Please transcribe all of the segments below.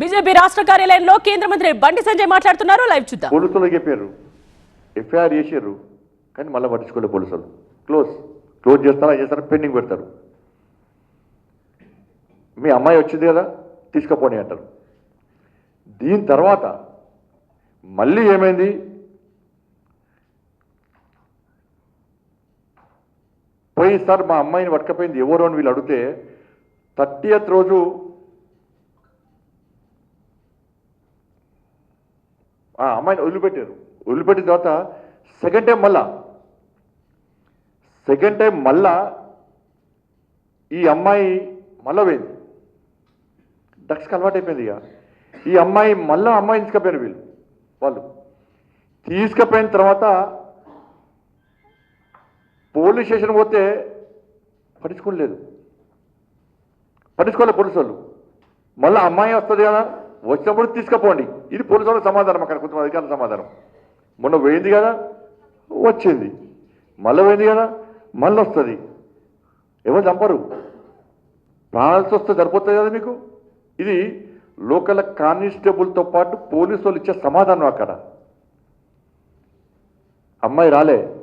BJP రాష్ట్ర కార్యాలయంలో కేంద్ర మంత్రి బండి సంజయ్ మాట్లాడుతున్నారు. లైవ్ చూద్దాం. పోలీసులు చెప్పారు. ఎఫ్ఐఆర్ చేసారు కానీ మళ్ళీ పట్టించుకోలేదు పోలీసులు. క్లోజ్. క్లోజ్ చేస్తారా చేస్తారా పెండింగ్ పెడతారు. మీ అమ్మాయి వచ్చింది కదా తీసుకుపోని అంటారు. దీని తర్వాత మళ్ళీ ఏమైంది? పోయి సార్ మా అమ్మాయిని పట్టుకపోయింది ఎవరు అని వీళ్ళు అడిగితే థర్టీయత్ రోజు ఆ అమ్మాయిని వదిలిపెట్టారు. వదిలిపెట్టిన తర్వాత సెకండ్ టైం మళ్ళా. సెకండ్ టైం మళ్ళా ఈ అమ్మాయి మళ్ళా పోయింది. డ్రగ్స్కి అలవాటు అయిపోయింది ఇక. ఈ అమ్మాయి మళ్ళా అమ్మాయిని తీసుకుపోయారు వీళ్ళు వాళ్ళు. తీసుకుపోయిన తర్వాత పోలీస్ స్టేషన్ పోతే పట్టించుకోలేదు. పట్టించుకోలేదు పోలీసు వాళ్ళు. మళ్ళీ అమ్మాయి వస్తుంది కదా వచ్చినప్పుడు తీసుకుపోండి. ఇది పోలీసు వాళ్ళ సమాధానం అక్కడ కొంచెం అధికారుల సమాధానం. మొన్న పోయింది కదా వచ్చింది. మళ్ళీ పోయింది కదా మళ్ళీ వస్తుంది. ఎవరు చంపరు? ప్రాణాలతో వస్తే సరిపోతుంది కదా మీకు? ఇది లోకల్ కానిస్టేబుల్తో పాటు పోలీసు వాళ్ళు ఇచ్చే సమాధానం అక్కడ. అమ్మాయి రాలే.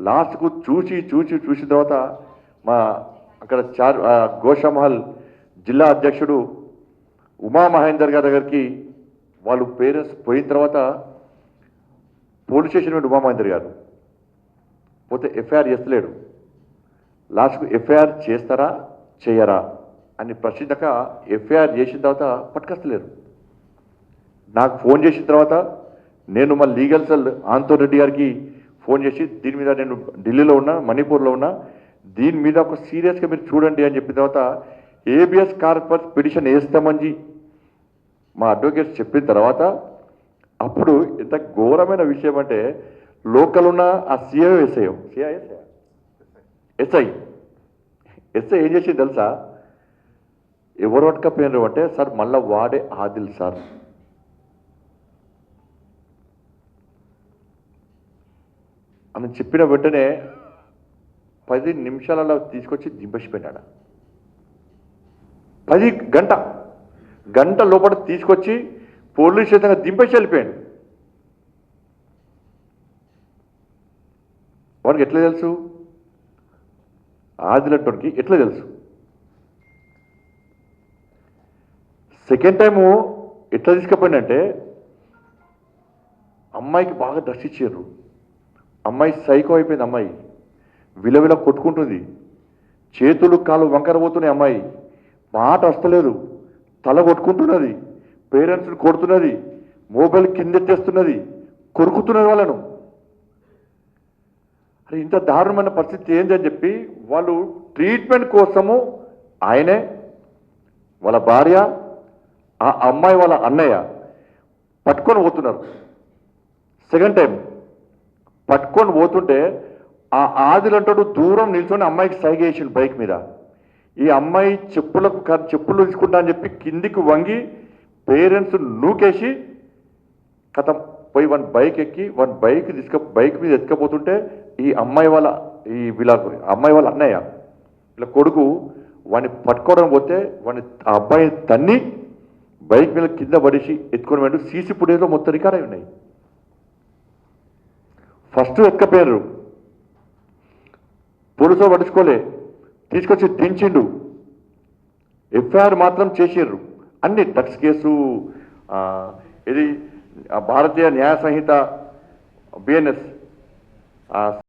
లాస్ట్కు చూసి చూసి చూసిన తర్వాత మా అక్కడ చార్ ఆ, జిల్లా అధ్యక్షుడు ఉమా మహేందర్ గారి దగ్గరికి వాళ్ళు పేరెంట్స్ పోయిన తర్వాత పోలీస్ స్టేషన్ నుండి ఉమా మహేందర్ గారు. పోతే ఎఫ్ఐఆర్ చేస్తలేడు. లాస్ట్కు ఎఫ్ఐఆర్ చేస్తారా చేయరా అని ప్రశ్నించక ఎఫ్ఐఆర్ చేసిన తర్వాత పట్టుకొస్తలేరు. నాకు ఫోన్ చేసిన తర్వాత నేను మా లీగల్ సెల్ ఆంతో రెడ్డి గారికి ఫోన్ చేసి దీని మీద నేను ఢిల్లీలో ఉన్నా మణిపూర్లో ఉన్నా దీని మీద ఒక సీరియస్గా మీరు చూడండి అని చెప్పిన తర్వాత ఏబిఎస్ కార్పస్ పిటిషన్ వేస్తామని మా అడ్వకేట్స్ చెప్పిన తర్వాత అప్పుడు ఇంత ఘోరమైన విషయం అంటే లోకల్ ఉన్న ఆ CI SI CI SI SI ఏం చేసి తెలుసా? ఎవరు పట్టుకపోయినారు అంటే సార్ మళ్ళా వాడే ఆదిల్ సార్. అని చెప్పిన వెంటనే పది నిమిషాలలో తీసుకొచ్చి దింపేసిపోయినాడు? పది గంట. గంట లోపల తీసుకొచ్చి పోలీస్ స్టేషన్ దింపేసి వెళ్ళిపోయాడు. వాడికి ఎట్లా తెలుసు? ఆదిలటోడికి ఎట్లా తెలుసు? సెకండ్ టైము ఎట్లా తీసుకుపోయినంటే అమ్మాయికి బాగా డ్రెస్ ఇచ్చారు. అమ్మాయి సైకో అయిపోయింది అమ్మాయి. విలవిల కొట్టుకుంటుంది. చేతులు కాలు వంకర పోతున్నాయి అమ్మాయి. మాట వస్తలేదు తల కొట్టుకుంటున్నది. పేరెంట్స్ని కొడుతున్నది. మొబైల్ కిందెత్తేస్తున్నది. కొరుకుతున్నది వాళ్ళను. అరే ఇంత దారుణమైన పరిస్థితి ఏందని చెప్పి వాళ్ళు ట్రీట్మెంట్ కోసము ఆయనే వాళ్ళ భార్య ఆ అమ్మాయి వాళ్ళ అన్నయ్య పట్టుకొని పోతున్నారు. Second time. పట్టుకొని పోతుంటే ఆ ఆదిలంటాడు దూరం నిల్చొని అమ్మాయికి సైగేసిండు బైక్ మీద. ఈ అమ్మాయి చెప్పులకు చెప్పులు ఉంచుకుంటా అని చెప్పి కిందికి వంగి పేరెంట్స్ నూకేసి కథం పోయి వన్ బైక్ ఎక్కి వన్ బైక్ తీసుక బైక్ మీద ఎత్తుకపోతుంటే ఈ అమ్మాయి వాళ్ళ ఈ వీళ్ళ అమ్మాయి వాళ్ళ అన్నయ్య వీళ్ళ కొడుకు వాడిని పట్టుకోవడం పోతే వాడిని ఆ అబ్బాయి తన్ని బైక్ మీద కింద పడేసి ఎత్తుకొని వెంట సీసీ ఫుటేజ్లో మొత్తం రికార్డ్ అయి ఉన్నాయి. ఫస్ట్ ఎక్కపోయారు పోలీసులు పట్టించుకోలే. తీసుకొచ్చి దించిండు. ఎఫ్ఐఆర్ మాత్రం చేసిర్రు. అన్ని డ్రగ్స్ కేసు ఇది భారతీయ న్యాయ సంహిత బిఎన్ఎస్